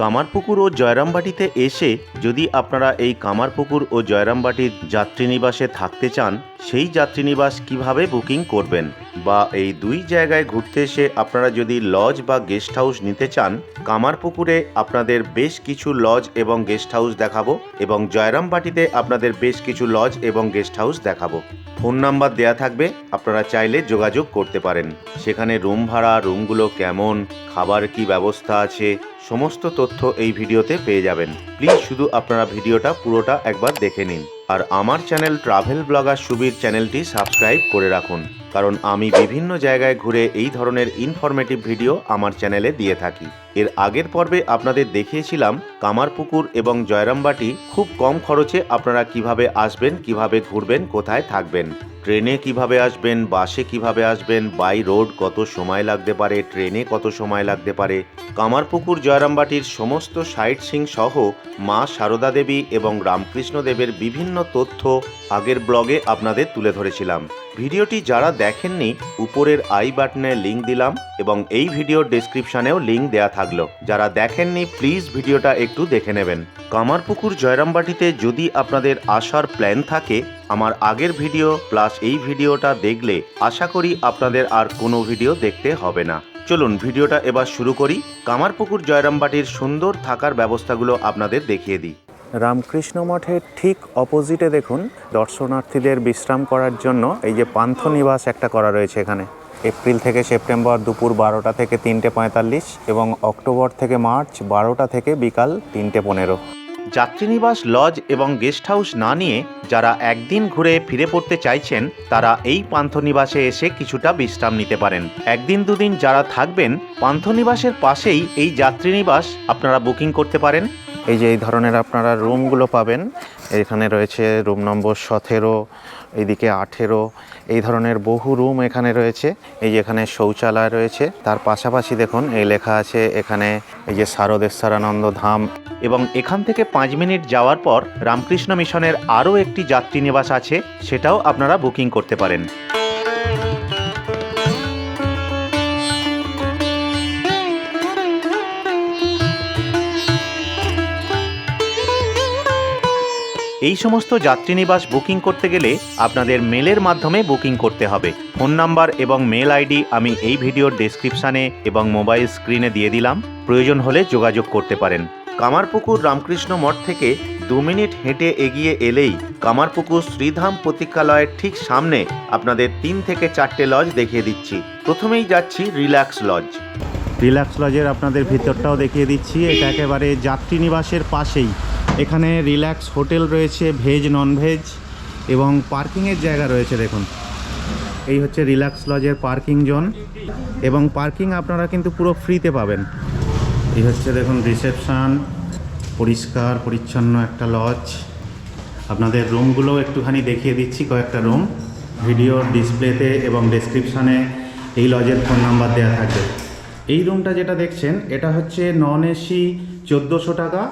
কামারপুকুর ও জয়রামবাটিতে এসে যদি আপনারা এই কামারপুকুর ও জয়রামবাটির যাত্রীনিবাসে থাকতে চান, সেই যাত্রীনিবাস কীভাবে বুকিং করবেন? বা এই দুই জায়গায় ঘুরতে এসে আপনারা যদি লজ বা গেস্ট হাউস নিতে চান, কামারপুকুরে আপনাদের বেশ কিছু লজ এবং গেস্ট হাউস দেখাবো এবং জয়রামবাটিতে আপনাদের বেশ কিছু লজ এবং গেস্ট হাউস দেখাবো। ফোন নাম্বার দেয়া থাকবে, আপনারা চাইলে যোগাযোগ করতে পারেন। সেখানে রুম ভাড়া, রুমগুলো কেমন, খাবার কি ব্যবস্থা আছে, সমস্ত তথ্য এই ভিডিওতে পেয়ে যাবেন। প্লিজ শুধু আপনারা ভিডিওটা পুরোটা একবার দেখে নিন। আর আমার চ্যানেল ট্রাভেল ব্লগার সুবীর চ্যানেলটি সাবস্ক্রাইব করে রাখুন। কারণ আমি বিভিন্ন জায়গায় ঘুরে এই ধরনের ইনফরমেটিভ ভিডিও আমার চ্যানেলে দিয়ে থাকি। এর আগের পর্বে আপনাদের দেখিয়েছিলাম কামারপুকুর এবং জয়রামবাটি খুব কম খরচে আপনারা কীভাবে আসবেন, কীভাবে ঘুরবেন, কোথায় থাকবেন। ট্রেনে কীভাবে আসবেন, বাসে কীভাবে আসবেন, বাই রোড কত সময় লাগতে পারে, ট্রেনে কত সময় লাগতে পারে, কামারপুকুর, জয়রামবাটির সমস্ত সাইট সিং সহ মা শারদা দেবী এবং রামকৃষ্ণ দেবের বিভিন্ন তথ্য আগের ব্লগে আপনাদের তুলে ধরেছিলাম। ভিডিওটি যারা দেখেননি, উপরের আই বাটনে লিংক দিলাম এবং এই ভিডিওর ডেসক্রিপশনেও লিংক দেয়া থাকল। যারা দেখেননি প্লিজ ভিডিওটা একটু দেখে নেবেন। কামারপুকুর জয়রামবাটিতে যদি আপনাদের আসার প্ল্যান থাকে, আমার আগের ভিডিও প্লাস এই ভিডিওটা দেখলে আশা করি আপনাদের আর কোনো ভিডিও দেখতে হবে না। চলুন, ভিডিওটা এবার শুরু করি। কামারপুকুর জয়রামবাটির সুন্দর থাকার ব্যবস্থাগুলো আপনাদের দেখিয়ে দিই। রামকৃষ্ণ মঠের ঠিক অপোজিটে দেখুন, দর্শনার্থীদের বিশ্রাম করার জন্য এই যে পান্থ নিবাস একটা করা রয়েছে এখানে। এপ্রিল থেকে সেপ্টেম্বর দুপুর বারোটা থেকে তিনটে পঁয়তাল্লিশ এবং অক্টোবর থেকে মার্চ বারোটা থেকে বিকাল তিনটে পনেরো। যাত্রীনিবাস লজ এবং গেস্ট হাউস না নিয়ে যারা একদিন ঘুরে ফিরে পড়তে চাইছেন, তারা এই পান্থনিবাসে এসে কিছুটা বিশ্রাম নিতে পারেন। একদিন দুদিন যারা থাকবেন পান্থনিবাসের পাশেই এই যাত্রীনিবাস আপনারা বুকিং করতে পারেন। এই যে এই ধরনের আপনারা রুমগুলো পাবেন, এখানে রয়েছে রুম নম্বর সতেরো এইদিকে আঠেরো, এই ধরনের বহু রুম এখানে রয়েছে, এই যে এখানে শৌচালয় রয়েছে, তার পাশাপাশি দেখুন এই লেখা আছে এখানে এই যে শারদেশ্বরানন্দ ধাম এবং এখান থেকে পাঁচ মিনিট যাওয়ার পর রামকৃষ্ণ মিশনের আরও একটি যাত্রী নিবাস আছে, সেটাও আপনারা বুকিং করতে পারেন। এই সমস্ত যাত্রীনিবাস বুকিং করতে গেলে আপনাদের মেলের মাধ্যমে বুকিং করতে হবে। ফোন নাম্বার এবং মেল আইডি আমি এই ভিডিওর ডেসক্রিপশানে এবং মোবাইল স্ক্রিনে দিয়ে দিলাম। প্রয়োজন হলে যোগাযোগ করতে পারেন। কামারপুকুর রামকৃষ্ণ মঠ থেকে দু মিনিট হেঁটে এগিয়ে এলেই কামারপুকুর শ্রীধাম প্রতীক্ষালয়ের ঠিক সামনে আপনাদের তিন থেকে চারটে লজ দেখিয়ে দিচ্ছি। প্রথমেই যাচ্ছি রিল্যাক্স লজ। রিল্যাক্স লজের আপনাদের ভিতরটাও দেখিয়ে দিচ্ছি। এটা একেবারে যাত্রী নিবাসের পাশেই। এখানে রিল্যাক্স হোটেল রয়েছে, ভেজ নন ভেজ এবং পার্কিংয়ের জায়গা রয়েছে, দেখুন। এই হচ্ছে রিল্যাক্স লজের পার্কিং জোন এবং পার্কিং আপনারা কিন্তু পুরো ফ্রিতে পাবেন। এই হচ্ছে, দেখুন, রিসেপশান, পরিষ্কার, পরিচ্ছন্ন একটা লজ। আপনাদের রুমগুলো একটুখানি দেখিয়ে দিচ্ছি, কয়েকটা রুম। ভিডিওর ডিসপ্লেতে এবং ডেসক্রিপশানে এই লজের ফোন নাম্বার দেওয়া থাকবে। এই রুমটা যেটা দেখছেন, এটা হচ্ছে নন এসি চোদ্দোশো টাকা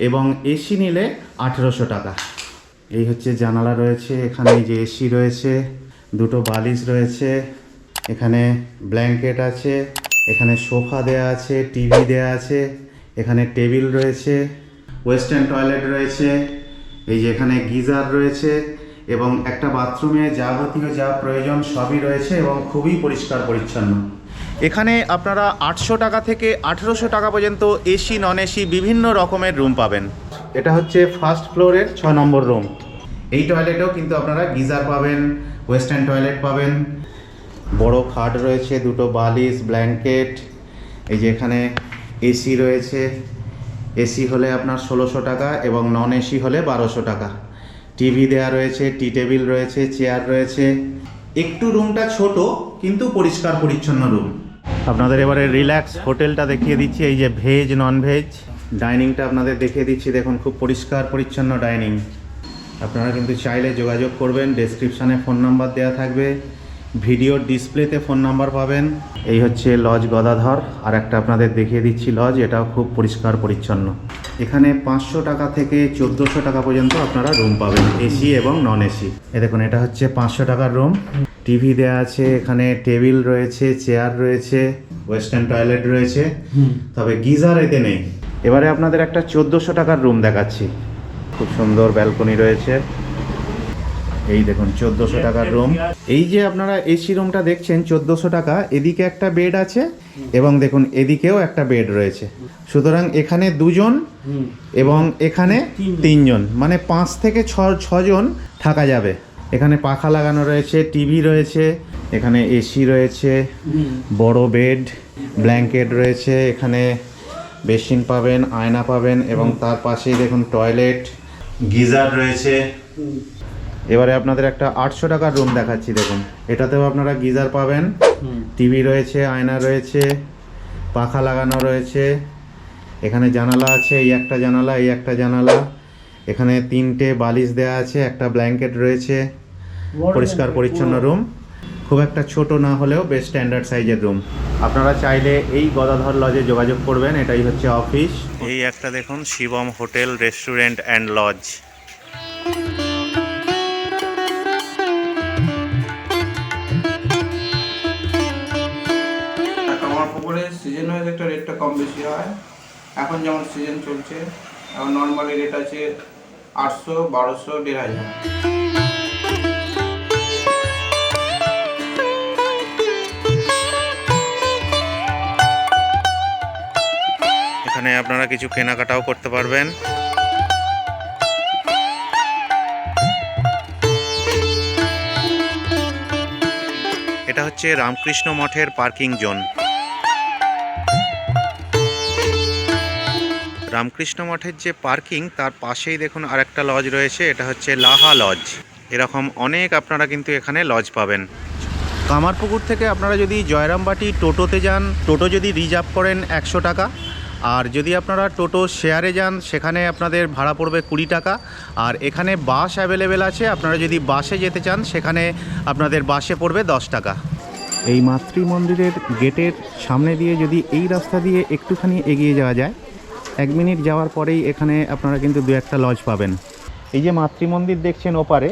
এবং এসি নিলে আঠেরোশো টাকা। এই হচ্ছে জানালা রয়েছে, এখানে যে এসি রয়েছে, দুটো বালিশ রয়েছে, এখানে ব্ল্যাঙ্কেট আছে, এখানে সোফা দেয়া আছে, টিভি দেয়া আছে, এখানে টেবিল রয়েছে, ওয়েস্টার্ন টয়লেট রয়েছে, এই যে এখানে গিজার রয়েছে এবং একটা বাথরুমে যাবতীয় যা প্রয়োজন সবই রয়েছে এবং খুবই পরিষ্কার পরিচ্ছন্ন এখানে আপনারা আটশো টাকা থেকে আঠেরোশো টাকা পর্যন্ত এসি নন এসি বিভিন্ন রকমের রুম পাবেন। এটা হচ্ছে ফার্স্ট ফ্লোরের ছ নম্বর রুম এই টয়লেটেও কিন্তু আপনারা গিজার পাবেন ওয়েস্টার্ন টয়লেট পাবেন। বড় খাট রয়েছে, দুটো বালিশ ব্ল্যাঙ্কেট এই যে এখানে এসি রয়েছে। এসি হলে আপনার ষোলোশো টাকা এবং নন এসি হলে বারোশো টাকা। টিভি দেয়া রয়েছে টি টেবিল রয়েছে চেয়ার রয়েছে। একটু রুমটা ছোট, কিন্তু পরিষ্কার পরিচ্ছন্ন রুম আপনাদের এবারে রিল্যাক্স হোটেলটা দেখিয়ে দিচ্ছি, এই যে ভেজ নন ভেজ ডাইনিংটা আপনাদের দেখিয়ে দিচ্ছি, দেখুন খুব পরিষ্কার, পরিচ্ছন্ন ডাইনিং আপনারা কিন্তু চাইলে যোগাযোগ করবেন ডেসক্রিপশানে ফোন নাম্বার দেওয়া থাকবে ভিডিওর ডিসপ্লেতে ফোন নাম্বার পাবেন। এই হচ্ছে লজ গদাধর, আর একটা আপনাদের দেখিয়ে দিচ্ছি লজ এটাও খুব পরিষ্কার, পরিচ্ছন্ন। এখানে পাঁচশো টাকা থেকে চোদ্দোশো টাকা পর্যন্ত আপনারা রুম পাবেন এসি এবং নন এসি এ দেখুন, এটা হচ্ছে পাঁচশো টাকার রুম টিভি দেওয়া আছে এখানে টেবিল রয়েছে চেয়ার রয়েছে ওয়েস্টার্ন টয়লেট রয়েছে। তবে গিজার এতে নেই। এবারে আপনাদের একটা চোদ্দোশো টাকার রুম দেখাচ্ছি। খুব সুন্দর ব্যালকনি রয়েছে। এই দেখুন চোদ্দোশো টাকার রুম। এই যে আপনারা এসি রুমটা দেখছেন চোদ্দোশো টাকা এদিকে একটা বেড আছে এবং দেখুন এদিকেও একটা বেড রয়েছে। সুতরাং এখানে দুজন এবং এখানে তিনজন। মানে পাঁচ থেকে ছ ছজন থাকা যাবে। এখানে পাখা লাগানো রয়েছে টিভি রয়েছে এখানে এসি রয়েছে বড় বেড ব্ল্যাঙ্কেট রয়েছে এখানে বেসিন পাবেন আয়না পাবেন এবং তার পাশেই দেখুন টয়লেট গিজার রয়েছে। এবারে আপনাদের একটা আটশো টাকার রুম দেখাচ্ছি দেখুন। এটাতেও আপনারা গিজার পাবেন টিভি রয়েছে আয়না রয়েছে পাখা লাগানো রয়েছে এখানে জানালা আছে এই একটা জানালা এই একটা জানালা। এখানে তিনটে বালিশ দেওয়া আছে একটা ব্ল্যাঙ্কেট রয়েছে পরিষ্কার পরিচ্ছন্ন রুম খুব একটা ছোট না হলেও বেশ স্ট্যান্ডার্ড সাইজের রুম আপনারা চাইলে এই গদাধর লজে যোগাযোগ করবেন এটাই হচ্ছে অফিস এই একটা দেখুন Shivam hotel restaurant and lodge season wise একটা রেটটা কম বেশি হয়। এখন যেমন সিজন চলছে এখন নর্মালি রেট আছে আটশো, বারোশো, দেড় হাজার। এখানে আপনারা কিছু কেনাকাটাও করতে পারবেন। এটা হচ্ছে রামকৃষ্ণ মঠের পার্কিং জোন। রামকৃষ্ণ মঠের যে পার্কিং তার পাশেই দেখুন আরেকটা লজ রয়েছে এটা হচ্ছে লাহা লজ। এরকম অনেক আপনারা কিন্তু এখানে লজ পাবেন। কামারপুকুর থেকে আপনারা যদি জয়রামবাটি টোটোতে যান টোটো যদি রিজার্ভ করেন একশো টাকা আর যদি আপনারা টোটো শেয়ারে যান সেখানে আপনাদের ভাড়া পড়বে কুড়ি টাকা আর এখানে বাস অ্যাভেলেবেল আছে আপনারা যদি বাসে যেতে চান সেখানে আপনাদের বাসে পড়বে দশ টাকা। এই মাতৃ মন্দিরের গেটের সামনে দিয়ে যদি এই রাস্তা দিয়ে একটুখানি এগিয়ে যাওয়া যায় এক মিনিট যাওয়ার পরেই এখানে আপনারা কিন্তু দু একটা লজ পাবেন। এই যে মাতৃ মন্দির দেখছেন ওপারে,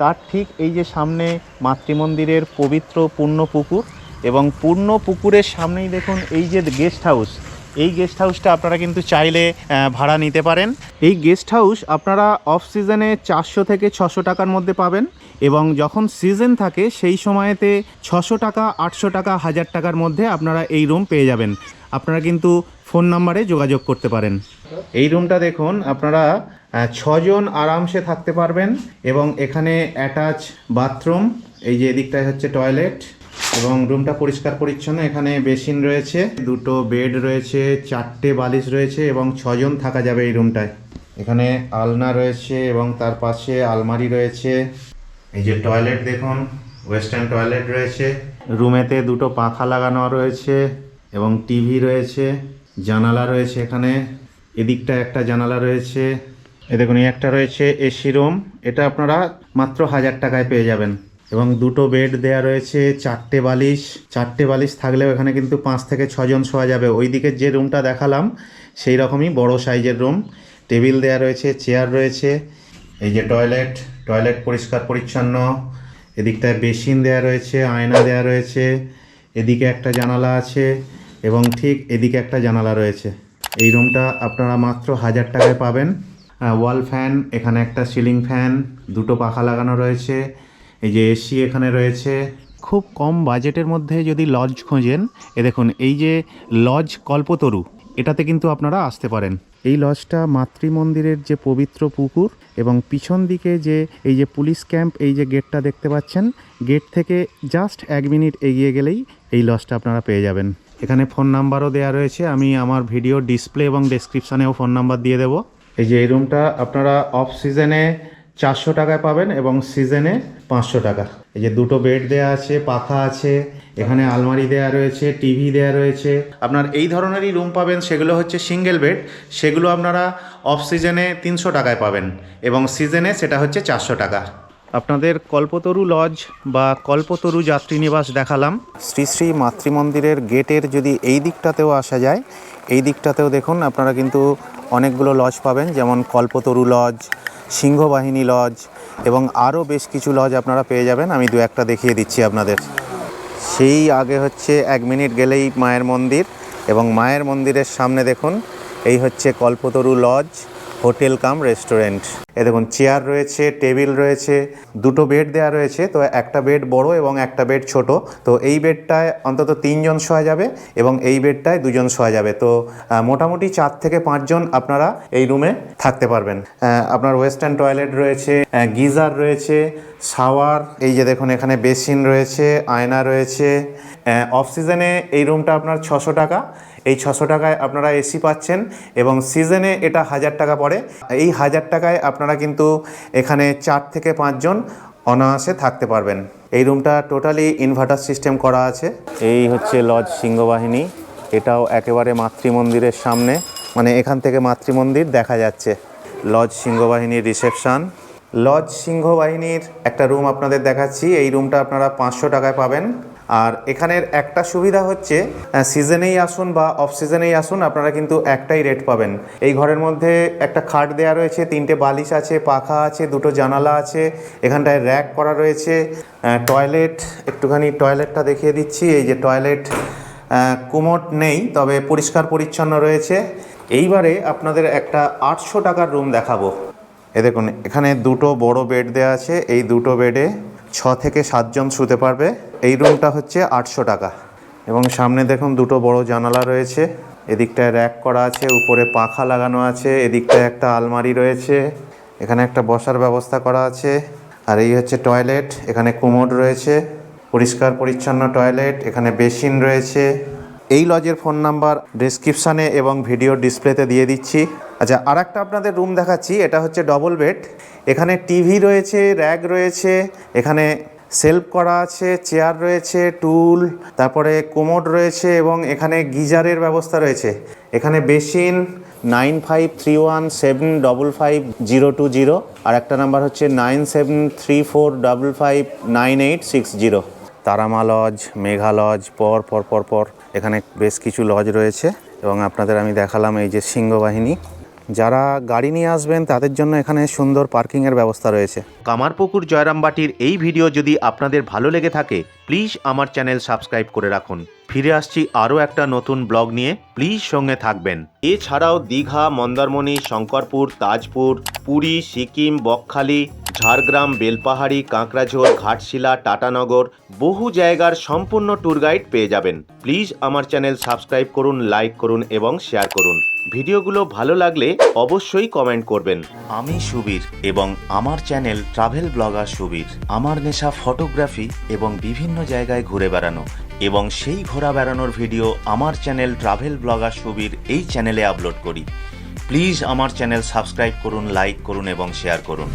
তার ঠিক এই যে সামনে মাতৃমন্দিরের পবিত্র পূর্ণ পুকুর এবং পূর্ণ পুকুরের সামনেই দেখুন এই যে গেস্ট হাউস এই গেস্ট হাউসটা আপনারা কিন্তু চাইলে ভাড়া নিতে পারেন। এই গেস্ট হাউস আপনারা অফ সিজনে চারশো থেকে ছশো টাকার মধ্যে পাবেন এবং যখন সিজন থাকে সেই সময়তে ছশো টাকা, আটশো টাকা, হাজার টাকার মধ্যে আপনারা এই রুম পেয়ে যাবেন। আপনারা কিন্তু ফোন নাম্বারে যোগাযোগ করতে পারেন। এই রুমটা দেখুন, আপনারা ছজন আরামসে থাকতে পারবেন এবং এখানে অ্যাটাচ বাথরুম, এই যে এদিকটায় হচ্ছে টয়লেট এবং রুমটা পরিষ্কার পরিচ্ছন্ন, এখানে বেসিন রয়েছে, দুটো বেড রয়েছে, চারটে বালিশ রয়েছে এবং ছজন থাকা যাবে এই রুমটায়। এখানে আলনা রয়েছে এবং তার পাশে আলমারি রয়েছে। এই যে টয়লেট দেখুন, ওয়েস্টার্ন টয়লেট রয়েছে। রুমেতে দুটো পাখা লাগানো রয়েছে এবং টিভি রয়েছে। জানালা রয়েছে এখানে। এদিকটা একটা জানালা রয়েছে। এ দেখুন, এই একটা রয়েছে এসি রুম এটা আপনারা মাত্র হাজার টাকায় পেয়ে যাবেন। এবং দুটো বেড দেয়া রয়েছে, চারটে বালিশ। চারটে বালিশ থাকলেও এখানে কিন্তু পাঁচ থেকে ছজন শোয়া যাবে। ওই দিকের যে রুমটা দেখালাম, সেই রকমই বড় সাইজের রুম টেবিল দেয়া রয়েছে চেয়ার রয়েছে। এই যে টয়লেট টয়লেট পরিষ্কার পরিচ্ছন্ন। এদিকটায় বেসিন দেয়া রয়েছে, আয়না দেয়া রয়েছে। এদিকে একটা জানালা আছে। এবং ঠিক এদিকে একটা জানালা রয়েছে। এই রুমটা আপনারা মাত্র হাজার টাকায় পাবেন। ওয়াল ফ্যান, এখানে একটা সিলিং ফ্যান, দুটো পাখা লাগানো রয়েছে। এই যে এসি এখানে রয়েছে। খুব কম বাজেটের মধ্যে যদি লজ খোঁজেন, এ দেখুন, এই যে লজ কল্পতরু, এটাতে কিন্তু আপনারা আসতে পারেন। এই লজটা মাতৃ মন্দিরের যে পবিত্র পুকুর এবং পিছন দিকে যে এই যে পুলিশ ক্যাম্প, এই যে গেটটা দেখতে পাচ্ছেন, গেট থেকে জাস্ট এক মিনিট এগিয়ে গেলেই এই লজটা আপনারা পেয়ে যাবেন। এখানে ফোন নাম্বারও দেওয়া রয়েছে। আমি আমার ভিডিও ডিসপ্লে এবং ডেসক্রিপশানেও ফোন নাম্বার দিয়ে দেবো। এই যে এই রুমটা আপনারা অফ সিজনে চারশো টাকায় পাবেন এবং সিজনে পাঁচশো টাকা। এই যে দুটো বেড দেয়া আছে পাখা আছে, এখানে আলমারি দেয়া রয়েছে টিভি দেয়া রয়েছে। আপনার এই ধরনেরই রুম পাবেন, সেগুলো হচ্ছে সিঙ্গেল বেড সেগুলো আপনারা অফ সিজনে তিনশো টাকায় পাবেন এবং সিজনে সেটা হচ্ছে চারশো টাকা। আপনাদের কল্পতরু লজ বা কল্পতরু যাত্রী নিবাস দেখালাম। শ্রী শ্রী মাতৃমন্দিরের গেটের যদি এই দিকটাতেও আসা যায়, এই দিকটাতেও দেখুন আপনারা কিন্তু অনেকগুলো লজ পাবেন, যেমন কল্পতরু লজ, সিংহবাহিনী লজ, এবং আরও বেশ কিছু লজ আপনারা পেয়ে যাবেন। আমি দু একটা দেখিয়ে দিচ্ছি আপনাদের। সেই আগে হচ্ছে এক মিনিট গেলেই মায়ের মন্দির, এবং মায়ের মন্দিরের সামনে দেখুন, এই হচ্ছে Kalpataru lodge hotel cum restaurant. এ দেখুন, চেয়ার রয়েছে, টেবিল রয়েছে, দুটো বেড দেওয়া রয়েছে, তো একটা বেড বড় এবং একটা বেড ছোট। তো এই বেডটায় অন্তত তিনজন শোয়া যাবে এবং এই বেডটায় দুজন শোয়া যাবে। তো মোটামুটি চার থেকে পাঁচজন আপনারা এই রুমে থাকতে পারবেন। আপনার ওয়েস্টার্ন টয়লেট রয়েছে গিজার রয়েছে, শাওয়ার, এই যে দেখুন, এখানে বেসিন রয়েছে, আয়না রয়েছে। অফ সিজনে এই রুমটা আপনার ছশো টাকা এই ছশো টাকায় আপনারা এসি পাচ্ছেন এবং সিজনে এটা হাজার টাকা পড়ে। এই হাজার টাকায় আপনারা কিন্তু এখানে চার থেকে পাঁচজন অনায়াসে থাকতে পারবেন। এই রুমটা টোটালি ইনভার্টার সিস্টেম করা আছে। এই হচ্ছে লজ সিংহবাহিনী। এটাও একেবারে মাতৃমন্দিরের সামনে। মানে এখান থেকে মাতৃমন্দির দেখা যাচ্ছে। লজ সিংহবাহিনীর রিসেপশন লজ সিংহবাহিনীর একটা রুম আপনাদের দেখাচ্ছি। এই রুমটা আপনারা পাঁচশো টাকায় পাবেন। আর এখানের একটা সুবিধা হচ্ছে সিজনেই আসুন বা অফ সিজনেই আসুন, আপনারা কিন্তু একটাই রেট পাবেন। এই ঘরের মধ্যে একটা খাট দেওয়া রয়েছে, তিনটে বালিশ আছে, পাখা আছে, দুটো জানালা আছে, এখানটায় র্যাক করা রয়েছে টয়লেট একটুখানি টয়লেটটা দেখিয়ে দিচ্ছি, এই যে টয়লেট কুমোট নেই, তবে পরিষ্কার পরিচ্ছন্ন রয়েছে। এইবারে আপনাদের একটা আটশো টাকার রুম দেখাবো। এ দেখুন, এখানে দুটো বড় বেড দেওয়া আছে, এই দুটো বেডে ছ থেকে সাতজন শুতে পারবে। এই রুমটা হচ্ছে আটশো টাকা। এবং সামনে দেখুন দুটো বড় জানালা রয়েছে। এদিকটায় র্যাক করা আছে, উপরে পাখা লাগানো আছে, এদিকটায় একটা আলমারি রয়েছে, এখানে একটা বসার ব্যবস্থা করা আছে, আর এই হচ্ছে টয়লেট, এখানে কুমোড রয়েছে, পরিষ্কার পরিচ্ছন্ন টয়লেট, এখানে বেসিন রয়েছে এই লজের ফোন নাম্বার ডিসক্রিপশানে এবং ভিডিও ডিসপ্লেতে দিয়ে দিচ্ছি। আচ্ছা আর একটা আপনাদের রুম দেখাচ্ছি, এটা হচ্ছে ডবল বেড। এখানে টিভি রয়েছে র্যাক রয়েছে, এখানে সেলফ করা আছে, চেয়ার রয়েছে, টুল, তারপরে কোমোড রয়েছে এবং এখানে গিজারের ব্যবস্থা রয়েছে। এখানে basin nine five three one seven double five zero two zero আর একটা নাম্বার হচ্ছে nine seven three four double five nine eight six zero. Tarama lodge, Megha lodge, পর পর পর পর। এখানে বেশ কিছু লজ রয়েছে এবং আপনাদের আমি দেখালাম এই যে সিংহবাহিনী। যারা গাড়ি নিয়ে আসবেন, তাদের জন্য এখানে সুন্দর পার্কিংয়ের ব্যবস্থা রয়েছে। কামারপুকুর জয়রামবাটির এই ভিডিও যদি আপনাদের ভালো লেগে থাকে প্লিজ আমার চ্যানেল সাবস্ক্রাইব করে রাখুন। ফিরে আসছি আরও একটা নতুন ব্লগ নিয়ে। প্লিজ সঙ্গে থাকবেন। এছাড়াও দীঘা, মন্দারমণি, শঙ্করপুর, তাজপুর, পুরী, সিকিম, বকখালি ঝাড়গ্রাম, বেলপাহাড়ি কাঁকড়াঝোড় ঘাটশিলা, টাটানগর বহু জায়গার সম্পূর্ণ ট্যুর গাইড পেয়ে যাবেন। প্লিজ আমার চ্যানেল সাবস্ক্রাইব করুন লাইক করুন এবং শেয়ার করুন। ভিডিওগুলো ভালো লাগলে অবশ্যই কমেন্ট করবেন। আমি সুবীর এবং আমার চ্যানেল ট্রাভেল ব্লগার সুবীর। আমার নেশা ফটোগ্রাফি এবং বিভিন্ন জায়গায় ঘুরে বেড়ানো এবং সেই ঘোরা বেড়ানোর ভিডিও আমার চ্যানেল ট্রাভেল ব্লগার সুবীর এই চ্যানেলে আপলোড করি। প্লিজ আমার চ্যানেল সাবস্ক্রাইব করুন লাইক করুন এবং শেয়ার করুন।